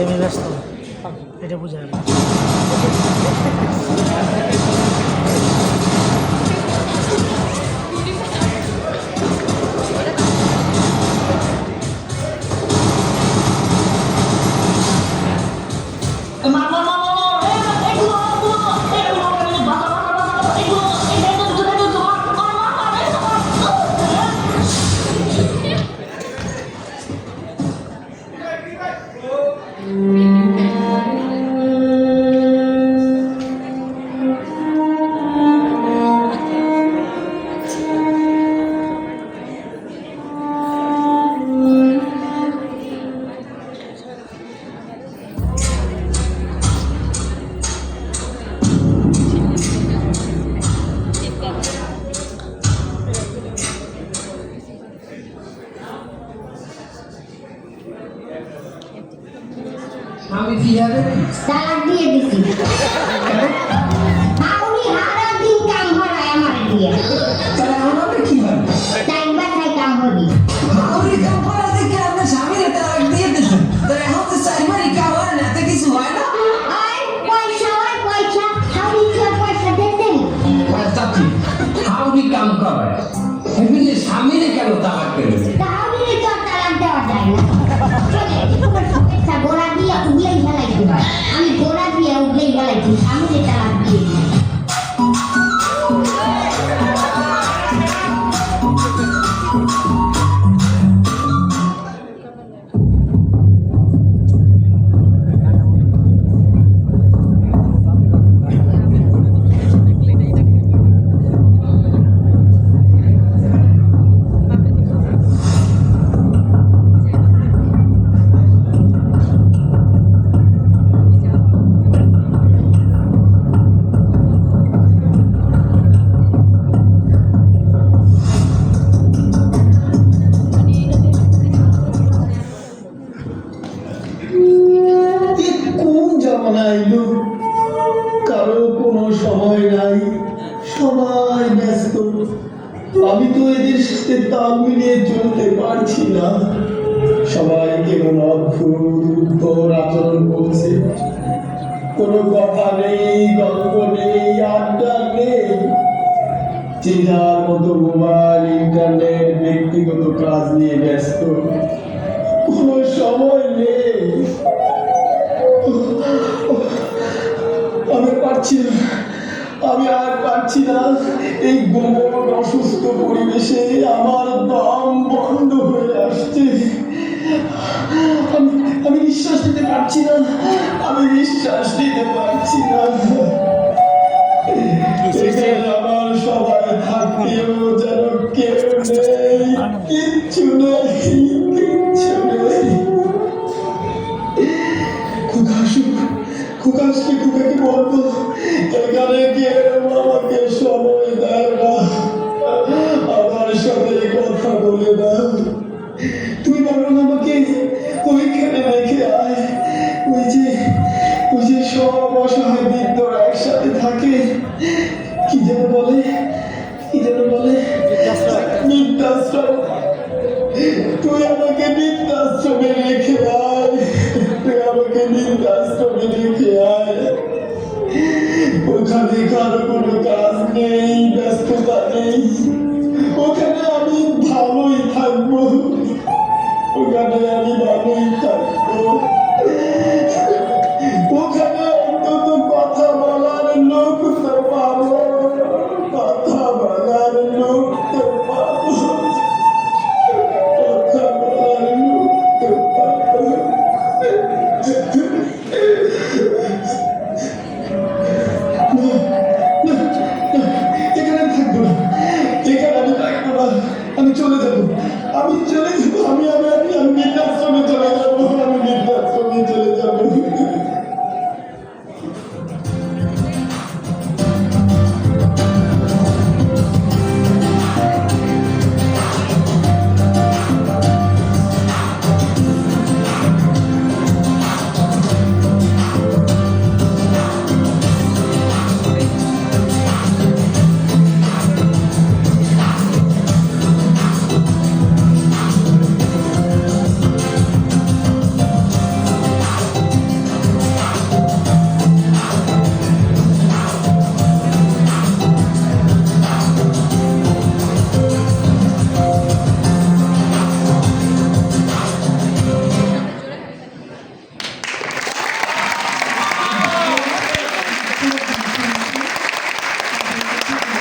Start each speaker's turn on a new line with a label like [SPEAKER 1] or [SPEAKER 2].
[SPEAKER 1] গেমে ব্যস্ত। এটা বোঝা
[SPEAKER 2] কীভাবে
[SPEAKER 3] তালাক দিয়ে দিছি। হাউনি হারা দিন কাম করায় আমার দিয়ে
[SPEAKER 2] তাহলে আমাকে কি হবে?
[SPEAKER 3] টাইমবার খাই কাম করি।
[SPEAKER 2] মাউরি কাম করা দেখে আপনার স্বামীর তালাক দিয়ে দিয়েছেন তাহলে এখন তো চাইমারি কাম হয় না এতে কিছু হয় না?
[SPEAKER 3] আর পয়সা আর পয়সা। হাউনি কি পয়সা দেন
[SPEAKER 2] চাচি হাউরি কাম করে এমনি স্বামীরে কেন তালাক
[SPEAKER 3] আমি
[SPEAKER 4] তো এদের সাথে তাল মিলিয়ে চলতে পারছি না। সবাই কেমন অদ্ভুত আচরণ করছে। কোনো কথা নেই, গল্প নেই, আড্ডা নেই। যার মতো মোবাইল, ইন্টারনেট, ব্যক্তিগত কাজ নিয়ে ব্যস্ত। কোনো সময় নেই। আমি পারছি না। আমি আর পারছি না। এই গোমর অসুস্থ পরিবেশে আমার দম বন্ধ হয়ে আসছে। আমি আমি নিঃশ্বাস নিতে পারছি না। আমি নিঃশ্বাস নিতে পারছি না। আমার সবাই থাকতেও যেন কেউ নেই। কিচ্ছু নেই কিচ্ছু নেই। খুকা আসুক খুকা আসলে খুকাকে বলব যেটাকে বলে তুই আমাকে বৃদ্ধাশ্রমে রেখে আয় তুই আমাকে বৃদ্ধাশ্রমে রেখে আয় ওখানে কারও কোনো কাজ নেই ব্যস্ততা নেই ওখানে আমি ভালোই থাকব ওখানে আমি